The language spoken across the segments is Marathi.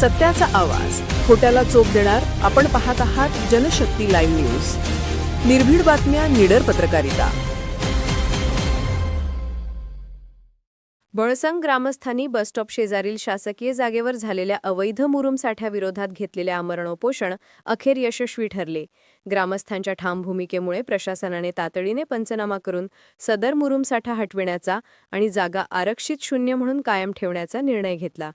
सत्याचा आवाज. खोट्याला चोप देणार आपण पाहत आहात जनशक्ती लाईव्ह न्यूज. निर्भीड बातम्या निडर पत्रकारिता. बळसंग ग्रामस्थांनी बसस्टॉप शेजारील शासकीय जागेवर झालेल्या अवैध मुरुम साठ्याविरोधात घेतलेले आमरणोपोषण अखेर यशस्वी ठरले. ग्रामस्थांच्या ठाम भूमिकेमुळे प्रशासनाने तातडीने पंचनामा करून सदर मुरुम साठा हटविण्याचा आणि जागा आरक्षित शून्य म्हणून कायम ठेवण्याचा निर्णय घेतला.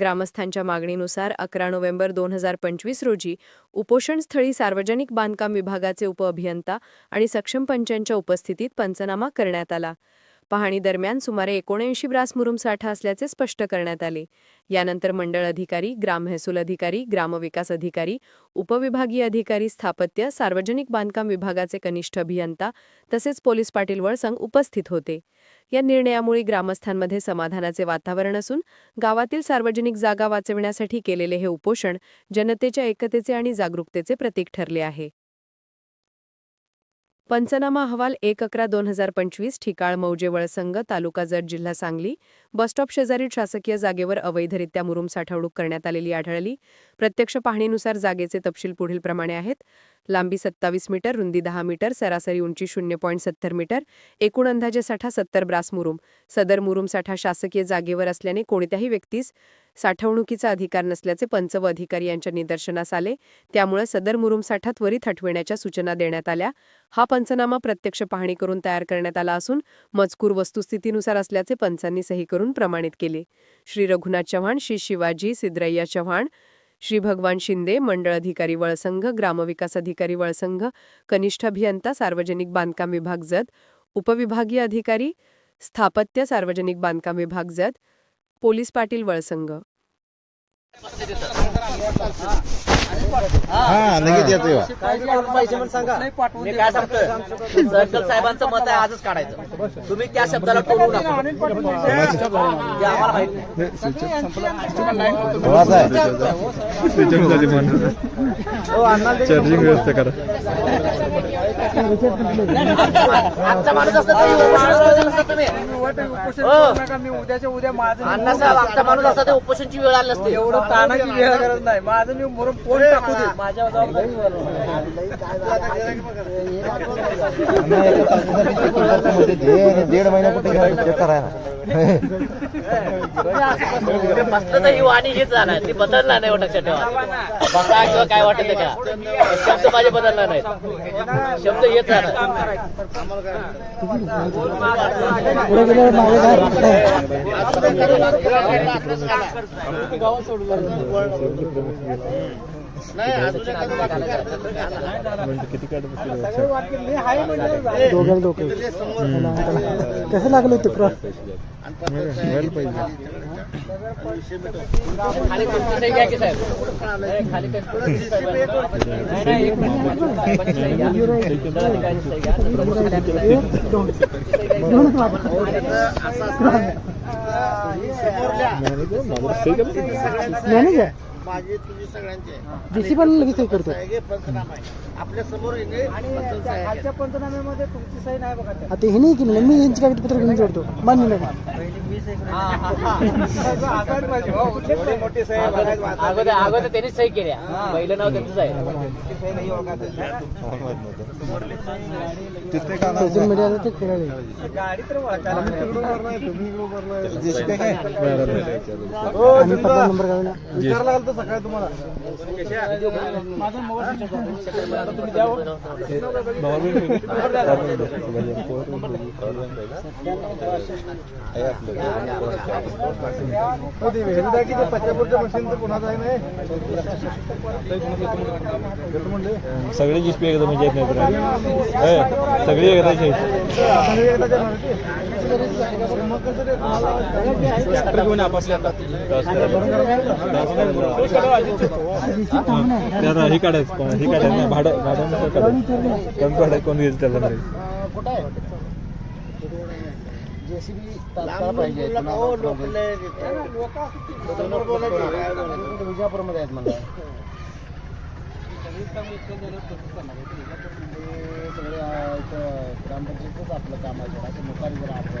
ग्रामस्थांच्या मागणीनुसार अकरा नोव्हेंबर दोन हजार पंचवीस रोजी उपोषणस्थळी सार्वजनिक बांधकाम विभागाचे उपअभियंता आणि सक्षम पंचांच्या उपस्थितीत पंचनामा करण्यात आला. पाहणीदरम्यान सुमारे एकोणऐंशी ब्रास मुरुम साठा असल्याचे स्पष्ट करण्यात आले. यानंतर मंडळ अधिकारी ग्राम महसूल अधिकारी ग्रामविकास अधिकारी उपविभागीय अधिकारी स्थापत्य सार्वजनिक बांधकाम विभागाचे कनिष्ठ अभियंता तसेच पोलीस पाटील वळसंग उपस्थित होते. या निर्णयामुळे ग्रामस्थांमध्ये समाधानाचे वातावरण असून गावातील सार्वजनिक जागा वाचविण्यासाठी केलेले हे उपोषण जनतेच्या एकतेचे आणि जागरूकतेचे प्रतीक ठरले आहे. पंचनामा अहवाल एक अकरा दोन हजार पंचवीस ठिकाळ मौजे वळसंग तालुका जत जिल्हा सांगली बसस्टॉप शेजारील शासकीय जागेवर अवैधरित्या मुरुम साठवणूक करण्यात आलेली आढळली. प्रत्यक्ष पाहणीनुसार जागेचे तपशील पुढील प्रमाणे आहेत. लांबी सत्तावीस मीटर रुंदी दहा मीटर सरासरी उंची शून्य पॉईंट सत्तर मीटर एकूण अंदाजे साठा सत्तर ब्रास मुरुम. सदर मुरुम साठा शासकीय जागेवर असल्याने कोणत्याही व्यक्तीस साठवणुकीचा अधिकार नसल्याचे पंच व अधिकारी यांच्या निदर्शनास आले. त्यामुळे सदर मुरुम साठा त्वरित हटविण्याच्या सूचना देण्यात आल्या. हा पंचनामा प्रत्यक्ष पाहणी करून तयार करण्यात आला असून मजकूर वस्तुस्थितीनुसार असल्याचे पंचांनी सही करून प्रमाणित केले. श्री रघुनाथ चव्हाण श्री शिवाजी सिद्रय्या चव्हाण श्री भगवान शिंदे मंडळ अधिकारी वळसंघ ग्रामविकास अधिकारी वळसंघ कनिष्ठ अभियंता सार्वजनिक बांधकाम विभाग जत उपविभागीय अधिकारी स्थापत्य सार्वजनिक बांधकाम विभाग जत पोलीस पाटील वळसंग. हा लगेच सांगतोय? सर्कल साहेबांचं मत आहे आजच काढायचं. तुम्ही त्या शब्दाला टोलू नका. ते आम्हाला माहीत नाही. कोणाचा आहे चार्जिंग व्यवस्था करा. आजचा माणूस असता तरी उपोषण नसता तुम्ही. हो. उद्याच्या उद्या माझं अण्णासाहेब आजचा माणूस असता तर उपोषणची वेळ आली नसते. एवढं ताणाची वेळ गरज नाही. माझं मी म्हणून फोन टाकू दे माझ्या दीड महिना कुठे बसलं तर ही वाणी हीच झाला ती बदलणार नाही एवढं लक्षात ठेवा बसा किंवा काय वाटत का शब्द माझे बदलणार नाहीत शब्द राहणार कसं लागलं होतं खाली तुमची सही घ्या की साहेब. नाही, खाली तुमची सही घ्या. नाही, नाही, एक मिनिट. साहेबांची सही घ्या. दंडाधिकाऱ्यांची सही घ्या. प्रमुख सही मॅनेजर? माझी तुझी सगळ्यांची. डीसी पण लगेच हे करतो आहे पंचनामा आहे. आपल्यासमोर येणे आहे. खालच्या पंचनाम्यामध्ये तुमची सही नाही बघा आता हे नाही केलं मी यांची कागदपत्र घेऊन जोडतो मान्य नाही. मोठी सही बघायची वाचा. अगोदर अगोदर त्यांनीच सही केल्या पहिलं नाव त्यांचंच आहे तिथे का सोशल मीडियाला ते काय आणि पत्ता नंबर विचारला तर सकाळी तुम्हाला हो, की ते मशीनचं कोणाचं आहे नाही. सगळे जिस्पी एकदम म्हणजे येत नाहीत रे. सगळी एकदाची. सगळे. मग कसं ते तुम्हाला त्याला हे काढायचं हे काढायचं नाही, भाडं भाड्यानुसार काढायचं कमी भाडं कोण येईल त्याला नाही विजापूरमध्ये आहेत मला सगळ्या ग्रामपंचायतच आपलं काम आहे जरा मुखारी जरा आपलं